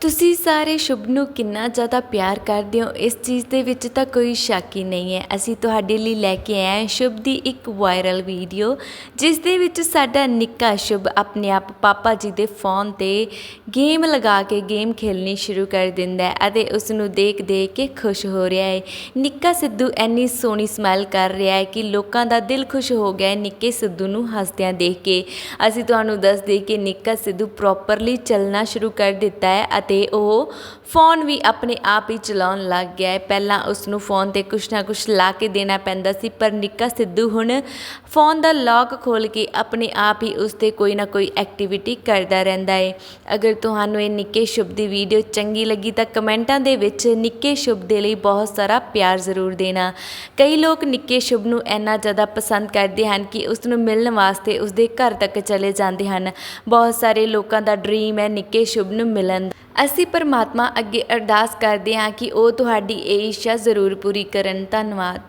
ਤੁਸੀਂ ਸਾਰੇ ਸ਼ੁਭ ਨੂੰ ਕਿੰਨਾ ਜ਼ਿਆਦਾ ਪਿਆਰ ਕਰਦੇ ਹੋ? ਇਸ ਚੀਜ਼ ਦੇ ਵਿੱਚ ਤਾਂ ਕੋਈ ਸ਼ੱਕ ਹੀ ਨਹੀਂ ਹੈ। ਅਸੀਂ ਤੁਹਾਡੇ ਲਈ ਲੈ ਕੇ ਆਏ ਹਾਂ ਸ਼ੁਭ ਦੀ ਇੱਕ ਵਾਇਰਲ ਵੀਡੀਓ ਜਿਸ ਦੇ ਵਿੱਚ ਸਾਡਾ ਨਿੱਕਾ ਸ਼ੁਭ ਆਪਣੇ ਆਪ ਪਾਪਾ ਜੀ ਦੇ ਫੋਨ ਤੇ ਗੇਮ ਲਗਾ ਕੇ ਗੇਮ ਖੇਲਣੀ ਸ਼ੁਰੂ ਕਰ ਦਿੰਦਾ ਹੈ ਅਤੇ ਉਸ ਨੂੰ ਦੇਖ ਦੇਖ ਕੇ ਖੁਸ਼ ਹੋ ਰਿਹਾ ਹੈ। ਨਿੱਕਾ ਸਿੱਧੂ ਐਨੀ ਸੋਹਣੀ ਸਮਾਈਲ ਕਰ ਰਿਹਾ ਹੈ ਕਿ ਲੋਕਾਂ ਦਾ ਦਿਲ ਖੁਸ਼ ਹੋ ਗਿਆ ਹੈ ਨਿੱਕੇ ਸਿੱਧੂ ਨੂੰ ਹੱਸਦਿਆਂ ਦੇਖ ਕੇ। ਅਸੀਂ ਤੁਹਾਨੂੰ ਦੱਸ ਦੇਈਏ ਕਿ ਨਿੱਕਾ ਸਿੱਧੂ ਪ੍ਰੋਪਰਲੀ ਚੱਲਣਾ ਸ਼ੁਰੂ ਕਰ ਦਿੱਤਾ ਹੈ ਅਤੇ ਉਹ ਫੋਨ ਵੀ ਆਪਣੇ ਆਪ ਹੀ ਚਲਾਉਣ ਲੱਗ ਗਿਆ ਹੈ। ਪਹਿਲਾਂ ਉਸ ਨੂੰ ਫੋਨ ਤੇ ਕੁਛ ਨਾ ਕੁਛ ਲਾ ਕੇ ਦੇਣਾ ਪੈਂਦਾ ਸੀ, ਪਰ ਨਿੱਕਾ ਸਿੱਧੂ ਹੁਣ ਫੋਨ ਦਾ ਲੌਕ ਖੋਲ ਕੇ ਆਪਣੇ ਆਪ ਹੀ ਉਸ ਤੇ ਕੋਈ ਨਾ ਕੋਈ ਐਕਟੀਵਿਟੀ ਕਰਦਾ ਰਹਿੰਦਾ ਹੈ। ਅਗਰ ਤੁਹਾਨੂੰ ਇਹ ਨਿੱਕੇ ਸ਼ੁਭ ਦੀ ਵੀਡੀਓ ਚੰਗੀ ਲੱਗੀ ਤਾਂ ਕਮੈਂਟਾਂ ਦੇ ਵਿੱਚ ਨਿੱਕੇ ਸ਼ੁਭ ਦੇ ਲਈ ਬਹੁਤ ਸਾਰਾ ਪਿਆਰ ਜ਼ਰੂਰ ਦੇਣਾ। ਕਈ ਲੋਕ ਨਿੱਕੇ ਸ਼ੁਭ ਨੂੰ ਇੰਨਾ ਜ਼ਿਆਦਾ ਪਸੰਦ ਕਰਦੇ ਹਨ ਕਿ ਉਸ ਨੂੰ ਮਿਲਣ ਵਾਸਤੇ ਉਸ ਦੇ ਘਰ ਤੱਕ ਚਲੇ ਜਾਂਦੇ ਹਨ। ਬਹੁਤ ਸਾਰੇ ਲੋਕਾਂ ਦਾ ਡ੍ਰੀਮ ਹੈ ਨਿੱਕੇ ਸ਼ੁਭ ਨੂੰ ਮਿਲਣ ਅਸੀਂ ਪਰਮਾਤਮਾ ਅੱਗੇ ਅਰਦਾਸ ਕਰਦੇ ਹਾਂ ਕਿ ਉਹ ਤੁਹਾਡੀ ਇਹ ਇੱਛਾ ਜ਼ਰੂਰ ਪੂਰੀ ਕਰਨ। ਧੰਨਵਾਦ।